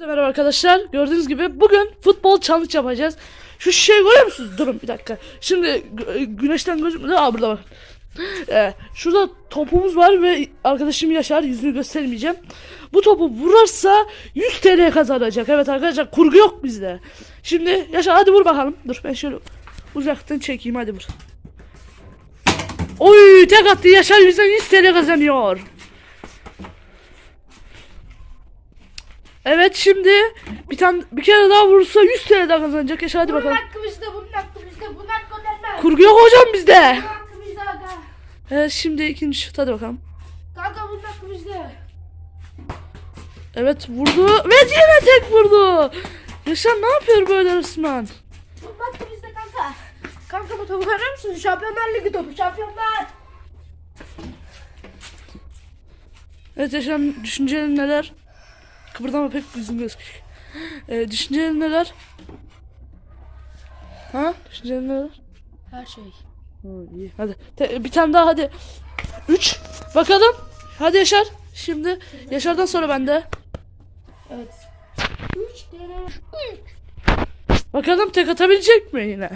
Merhaba arkadaşlar. Gördüğünüz gibi bugün futbol challenge yapacağız. Şu şişeyi görüyor musunuz? Durun bir dakika. Şimdi gü- güneşten gözükmüyor. Aa burada bak. Ee, şurada topumuz var ve arkadaşım Yaşar yüzünü göstermeyeceğim. Bu topu vurarsa 100 TL kazanacak. Evet arkadaşlar kurgu yok bizde. Şimdi Yaşar hadi vur bakalım. Dur ben şöyle uzaktan çekeyim hadi vur. Oy tek attı Yaşar yüzden 100 TL kazanıyor. Evet şimdi bir tane bir kere daha vurursa 100 TL daha kazanacak. Yaşar hadi Bunun bakalım. hakkı bizde, bunun hakkı bizde, bunun hakkı ödenmez. Kurgu yok hocam bizde. Bunun hakkı bizde aga. Evet şimdi ikinci şut hadi bakalım. Kanka bunun hakkı bizde. Evet vurdu ve yine tek vurdu. Yaşar ne yapıyor böyle resmen? Bunun hakkı bizde kanka. Kanka bu topu görüyor musun? Şampiyonlar Ligi topu, şampiyonlar. Evet Yaşar düşüncelerin neler? Kıpırdama pek yüzüm gözüküyor. Ee, düşüncelerin neler? Ha? Düşüncelerin neler? Her şey. Ha, iyi. Hadi Te- bir tane daha hadi. 3 bakalım. Hadi Yaşar. Şimdi Yaşar'dan sonra bende. Evet. 3 TL. Bakalım tek atabilecek mi yine?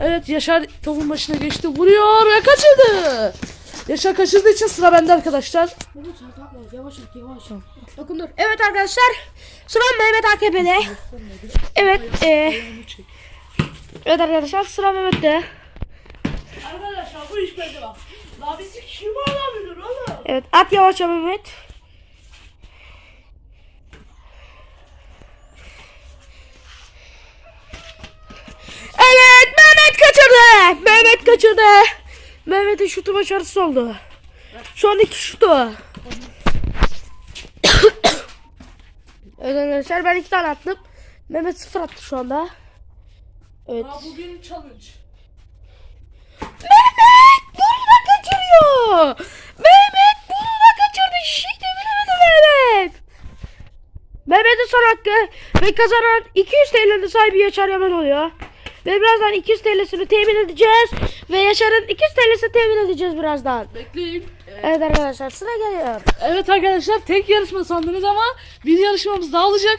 Evet Yaşar topun başına geçti. Vuruyor ve kaçırdı. Yaşar kaçırdığı için sıra bende arkadaşlar. Mehmet yavaş yavaş. Dokundur. Evet arkadaşlar. Sıra Mehmet AKP'de. Evet. E, evet arkadaşlar sıra Mehmet'te. Arkadaşlar bu iş bende bak. La bizi kim alabilir oğlum? Evet at yavaşça Mehmet. Evet Mehmet kaçırdı. Mehmet kaçırdı. Mehmet'in şutu başarısız oldu. Şu an iki şutu. evet arkadaşlar ben iki tane attım. Mehmet sıfır attı şu anda. Evet. Ha bugün challenge. Mehmet bunu kaçırıyor. Mehmet bunu kaçırdı. İşte bilemedi Mehmet. Mehmet'in son hakkı ve kazanan 200 TL'nin sahibi Yaşar Yaman oluyor. Ve birazdan 200 TL'sini temin edeceğiz. Ve Yaşar'ın 200 TL'sini temin edeceğiz birazdan. Bekleyin. Evet arkadaşlar sıra geliyor. Evet arkadaşlar tek yarışma sandınız ama bir yarışmamız daha olacak.